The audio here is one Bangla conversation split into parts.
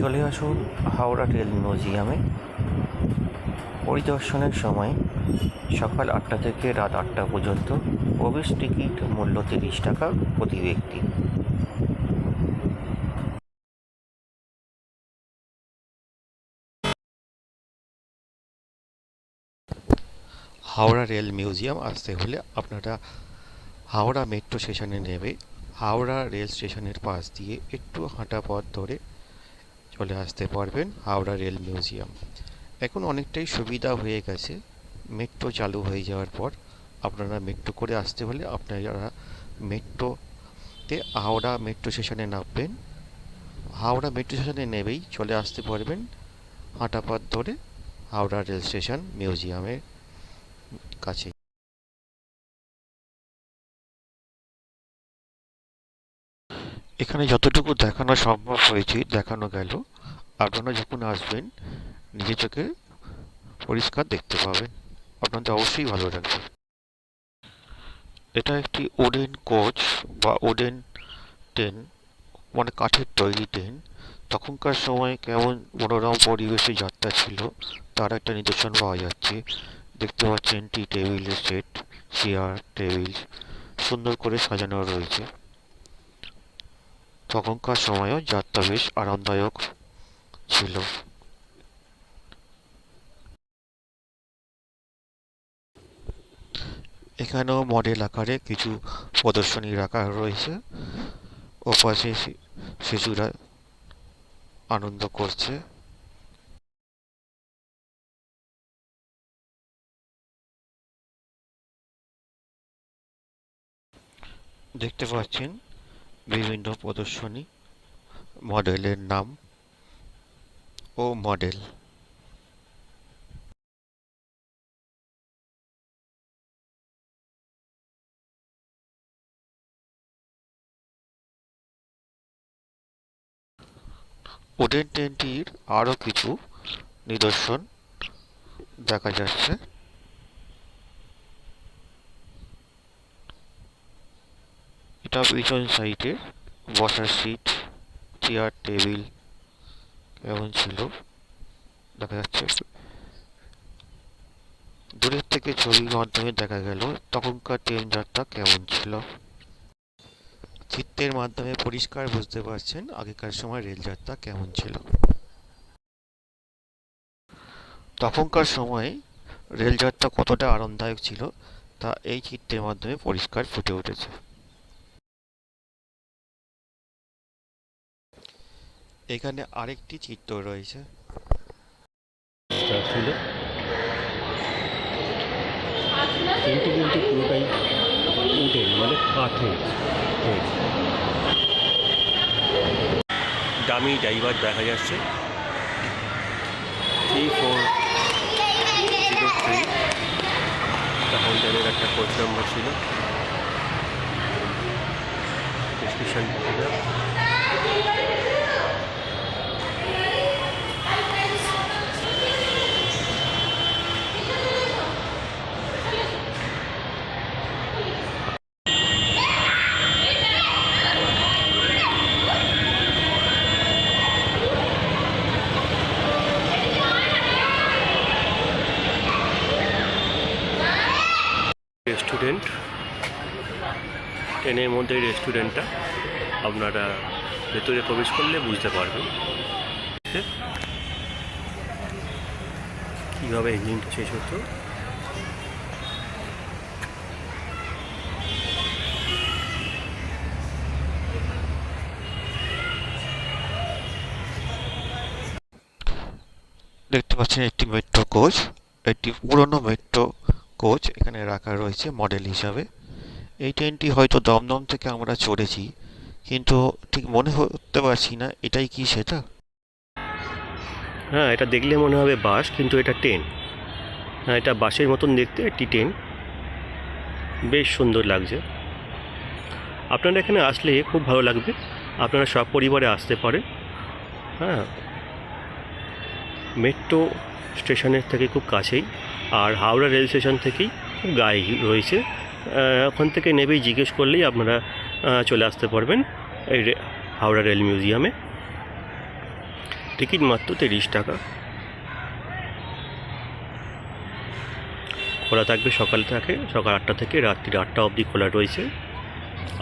চলে আসুন হাওড়া রেল মিউজিয়ামে। পরিদর্শনের সময় সকাল আটটা থেকে রাত আটটা পর্যন্ত প্রবেশ টিকিট মূল্য তিরিশ টাকা প্রতি ব্যক্তি। হাওড়া রেল মিউজিয়াম আসতে হলে আপনারা হাওড়া মেট্রো স্টেশনে নেবে হাওড়া রেল স্টেশনের পাশ দিয়ে একটু হাঁটা পথ ধরে চলে আসতে পারবেন, হাওড়া রেল মিউজিয়াম। এখন অনেকটাই সুবিধা হয়ে গেছে। মেট্রো চালু হয়ে যাওয়ার পর আপনারা মেট্রো করে আসতে হলে আপনারা মেট্রোতে হাওড়া মেট্রো স্টেশনে নামবেন। হাওড়া মেট্রো স্টেশনে নেবেই চলে আসতে পারবেন হাঁটা পথ ধরে হাওড়া রেল স্টেশন মিউজিয়ামের কাছে। এখানে যতটুকু দেখানো সম্ভব হয়েছে, দেখানো গেল। আপনারা যখন আসবেন নিজের চোখে পরিষ্কার দেখতে পাবেন। আপনাদের অবশ্যই ভালো লাগবে। এটা একটি ওডেন কোচ বা ওডেন টেন মানে কাঠের তৈরি ট্রেন তখনকার সময় কেমন মনোরম পরিবেশে যাত্রা ছিল, তার একটা নিদর্শন পাওয়া যাচ্ছে। দেখতে পাচ্ছেন টি টেবিলের সেট চেয়ার টেবিল সুন্দর করে সাজানো রয়েছে। তখনকার সময়ও যাত্রা বেশ আরামদায়ক ছিল। এখানেও মডেল আকারে কিছু প্রদর্শনী রাখা রয়েছে। ও পাশে শিশুরা আনন্দ করছে। দেখতে পাচ্ছেন বিভিন্ন প্রদর্শনী মডেলের নাম ও মডেল। ওডেন ট্রেনটির আরও কিছু নিদর্শন দেখা যাচ্ছে। এটা পিছন সাইডে বসার সিট চেয়ার টেবিল কেমন ছিল। দেখা যাচ্ছে। দূরের থেকে ছবির মাধ্যমে দেখা গেল তখনকার ট্রেন যাত্রা কেমন ছিল। চিত্রের মাধ্যমে পরিষ্কার বুঝতে পারছেন আগেকার সময় রেলযাত্রা কেমন ছিল। তখনকার সময়ে রেলযাত্রা কতটা আরামদায়ক ছিল তা এই চিত্রের মাধ্যমে পরিষ্কার ফুটে উঠেছে। এখানে আরেকটি চিত্র রয়েছে। যা ছিল কিন্তু কিন্তু পুরোটাই উঠেন মানে কাঠের দামি ড্রাইভার দেখা যাচ্ছে। থ্রি ফোর জিরো থ্রি তখন একটা কোচ নাম্বার ছিল। স্টেশন রেস্টুরেন্ট ট্রেনের মধ্যে রেস্টুরেন্টটা আপনারা ভেতরে প্রবেশ করলে বুঝতে পারবেন। কীভাবে ইঞ্জিনটা শেষ হতো? দেখতে পাচ্ছেন একটি মেট্রো কোচ একটি পুরনো মেট্রো কোচ এখানে রাখা রয়েছে মডেল হিসাবে। এই ট্রেনটি হয়তো দমদম থেকে আমরা চড়েছি, কিন্তু ঠিক মনে করতে পারছি না, এটাই কি সেটা? হ্যাঁ এটা দেখলে মনে হবে বাস, কিন্তু এটা ট্রেন হ্যাঁ এটা বাসের মতন দেখতে একটি ট্রেন বেশ সুন্দর লাগছে। আপনারা এখানে আসলে খুব ভালো লাগবে। আপনারা সব পরিবারে আসতে পারেন। হ্যাঁ মেট্রো স্টেশনের থেকে খুব কাছেই আর হাওড়া রেল স্টেশন থেকেই খুব গায়ে রয়েছে। ওখান থেকে নেবেই, জিজ্ঞেস করলেই আপনারা চলে আসতে পারবেন এই হাওড়া রেল মিউজিয়ামে। টিকিট মাত্র তিরিশ টাকা। খোলা থাকবে সকাল থেকে, সকাল আটটা থেকে রাত্রি আটটা অবধি খোলা রয়েছে।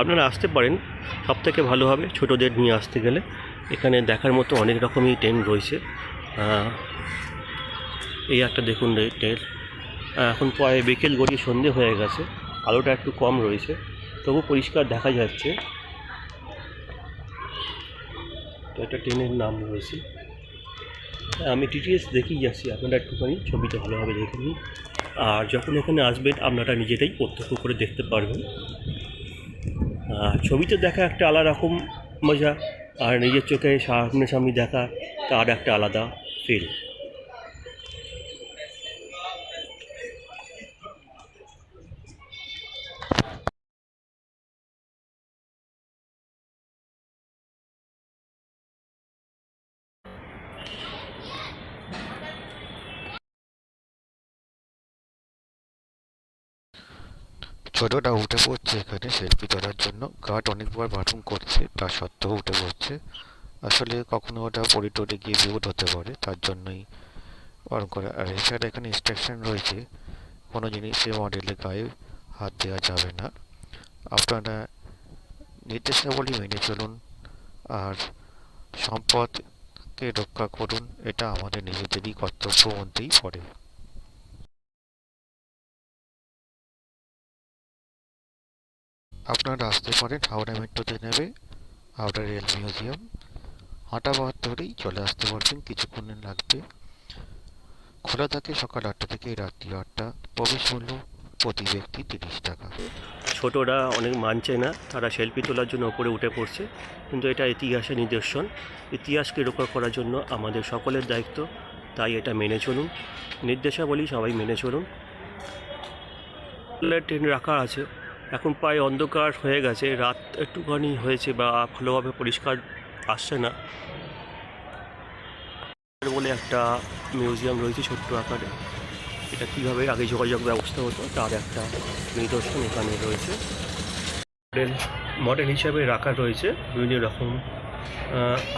আপনারা আসতে পারেন সব থেকে ভালো হবে ছোটোদের নিয়ে আসতে গেলে। এখানে দেখার মতো অনেক রকমই ট্রেন রয়েছে। এই একটা দেখুন রে- ট্রেন এখন প্রায় বিকেল গড়িয়ে সন্ধে হয়ে গেছে। আলোটা একটু কম রয়েছে। তবু পরিষ্কার দেখা যাচ্ছে। তো এটা ট্রেনের নাম রয়েছে। হ্যাঁ, আমি টিটিএস দেখেই যাচ্ছি। আপনারা একটুখানি ছবিটা ভালোভাবে দেখে নিন। আর যখন এখানে আসবেন আপনারা নিজেরাই প্রত্যক্ষ করে দেখতে পারবেন। ছবিতে দেখা একটা আলাদা রকম মজা। আর নিজের চোখে সামনে সামনাসামনি দেখা তার একটা আলাদা। ফিল। ছোটটা উঠে পড়ছে এখানে, সেলফি তোলার জন্য। গার্ড অনেকবার বাথরুম করছে, তা সত্ত্বেও উঠে পড়ছে। আসলে কখনো ওটা পড়ে টরে গিয়ে বিপদ হতে পারে, তার জন্যই বারণ করে। আর এছাড়া এখানে ইনস্ট্রাকশন রয়েছে, কোনো জিনিসের মডেলের গায়ে হাত দেওয়া যাবে না। আপনারা নির্দেশাবলী মেনে চলুন আর সম্পদকে রক্ষা করুন, এটা আমাদের নিজেদেরই কর্তব্য মধ্যেই পড়ে। আপনারা আসতে পারেন হাওড়া মেট্রোতে নেবে হাওড়া রেল মিউজিয়াম। হাঁটা পথ ধরেই চলে আসতে পারবেন, কিছুক্ষণের লাগবে। খোলা থাকে সকাল আটটা থেকে রাত্রি আটটা। প্রবেশ মূল্য প্রতি ব্যক্তি তিরিশ টাকা। ছোটরা অনেক মানছে না, তারা সেলফি তোলার জন্য ওপরে উঠে পড়ছে, কিন্তু এটা ইতিহাসের নিদর্শন। ইতিহাসকে রক্ষা করার জন্য আমাদের সকলের দায়িত্ব, তাই এটা মেনে চলুন। নির্দেশাবলী সবাই মেনে চলুন। ট্রেন রাখা আছে। এখন প্রায় অন্ধকার হয়ে গেছে, রাত একটুখানি হয়েছে বা ভালোভাবে পরিষ্কার আসছে না। বলে একটা মিউজিয়াম রয়েছে ছোট্ট আকারে। এটা কীভাবে আগে যোগাযোগ ব্যবস্থা হতো, তার একটা নিদর্শন এখানে রয়েছে। মডেল মডেল হিসাবে রাখা রয়েছে বিভিন্ন রকম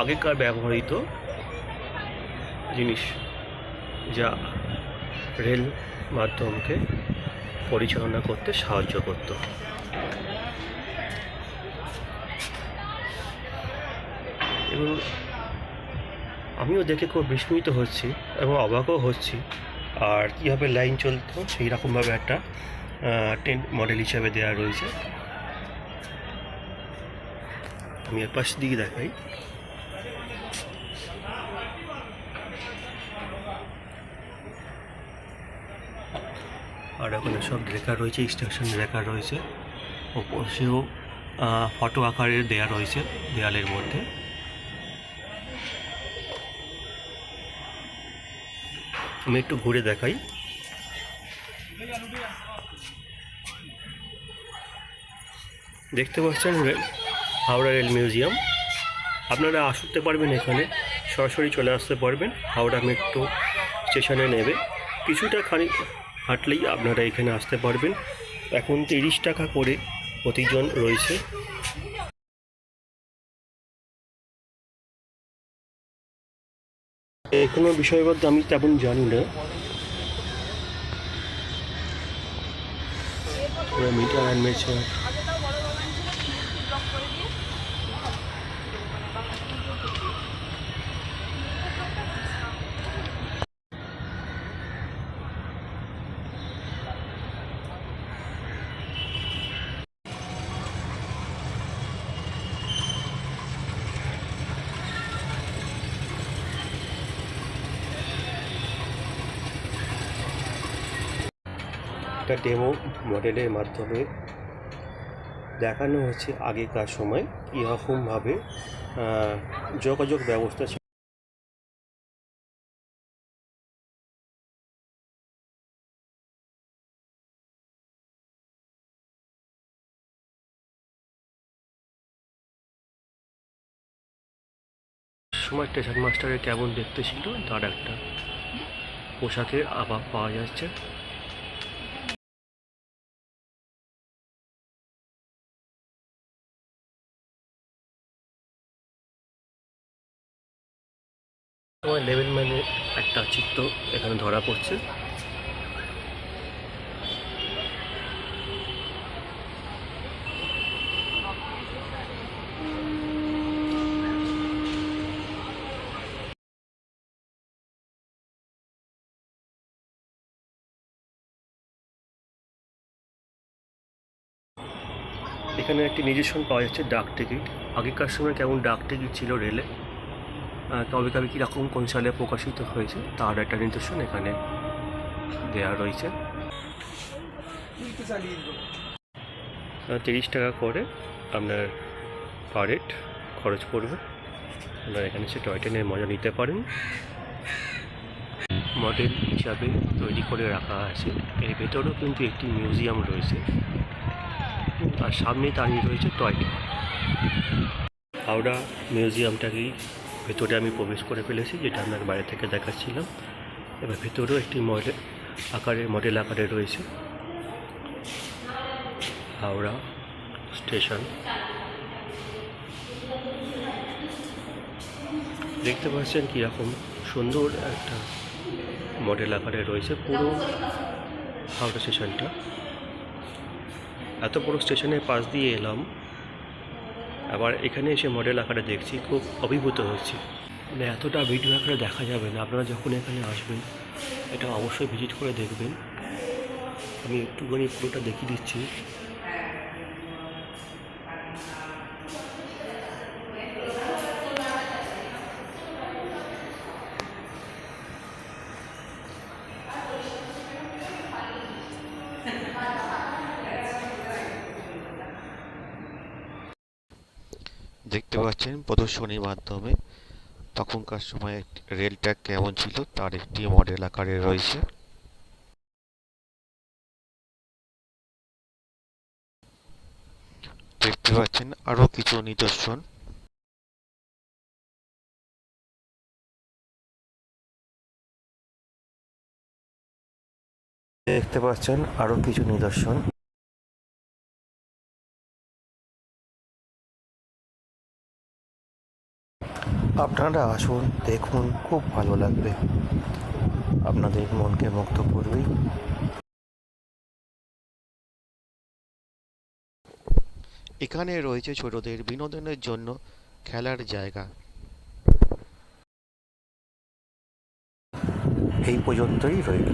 আগেকার ব্যবহৃত জিনিস যা রেল মাধ্যমকে পরিচালনা করতে সাহায্য করত। এবং আমিও দেখে খুব বিস্মিত হচ্ছি এবং অবাকও হচ্ছি। আর কীভাবে লাইন চলতো, সেই রকমভাবে একটা টেন্ট মডেল হিসাবে দেওয়া রয়েছে। আমি এর পাশ দিকে দেখাই। আর ওখানে সব লেখা রয়েছে স্টেশন লেখা রয়েছে। ওপরেও ফটো আকারে দেয়া রয়েছে দেয়ালের মধ্যে। আমি একটু ঘুরে দেখাই। দেখতে পাচ্ছেন হাওড়া রেল মিউজিয়াম। আপনারা আসতে পারবেন এখানে, সরাসরি চলে আসতে পারবেন। হাওড়া মেট্রো স্টেশনে নেবে। কিছুটা খানিক হাঁটলেই আপনারা এখানে আসতে পারবেন। এখন তিরিশ টাকা করে প্রতিজন রয়েছে। কোনো মধ্যে আমি তেমন জানি না। মিটার অ্যান্ড একটা ডেমো মডেলের মাধ্যমে দেখানো হচ্ছে আগেকার সময়। কীরকমভাবে যোগাযোগ ব্যবস্থা ছিল। সময় স্টেশন মাস্টারের কেমন দেখতে ছিল? তার একটা পোশাকের আভাব পাওয়া যাচ্ছে। তোমার লেভেল মানে একটা চিত্র এখানে ধরা পড়ছে। এখানে একটি নিজস্ব পাওয়া যাচ্ছে ডাক টিকিট। আগেকার সময় কেমন ডাক টিকিট ছিল রেলে? আহ, কবে কীরকম কোন সালে প্রকাশিত হয়েছে তার একটা নির্দেশন এখানে দেওয়া রয়েছে। তিরিশ টাকা করে আপনার পার হেড খরচ পড়বে। আপনারা এখানে সে টয় ট্রেনের মজা নিতে পারেন। মডেল হিসাবে তৈরি করে রাখা আছে। এর ভেতরেও কিন্তু একটি মিউজিয়াম রয়েছে। আর সামনেই দাঁড়িয়ে রয়েছে টয় ট্রেন হাওড়া মিউজিয়ামটাকেই ভেতরে আমি প্রবেশ করে ফেলেছি, যেটা আপনার বাইরে থেকে দেখাচ্ছিলাম। এবার ভেতরেও একটি মডেল আকারে মডেল আকারে রয়েছে। হাওড়া স্টেশন। দেখতে পাচ্ছেন কীরকম সুন্দর একটা মডেল আকারে রয়েছে পুরো হাওড়া স্টেশনটা। এত বড় স্টেশনের পাশ দিয়ে এলাম। আবার এখানে এসে মডেল আকারে দেখছি, খুব অভিভূত হচ্ছি। মানে এতটা ভিডিও আকারে দেখা যাবে না। আপনারা যখন এখানে আসবেন, এটা অবশ্যই ভিজিট করে দেখবেন। আমি একটুখানি পুরোটা দেখিয়ে দিচ্ছি দেখতে পাচ্ছেন প্রদর্শনীর মাধ্যমে। তখনকার সময়ে রেলটা কেমন ছিল তার একটি মডেল আকারে রয়েছে। দেখতে পাচ্ছেন আরও কিছু নিদর্শন। দেখতে পাচ্ছেন আরও কিছু নিদর্শন। আপনারা আসুন দেখুন খুব ভালো লাগবে। আপনাদের মনকে মুক্ত করবেই এখানে রয়েছে ছোটদের বিনোদনের জন্য খেলার জায়গা। এই পর্যন্তই রইল।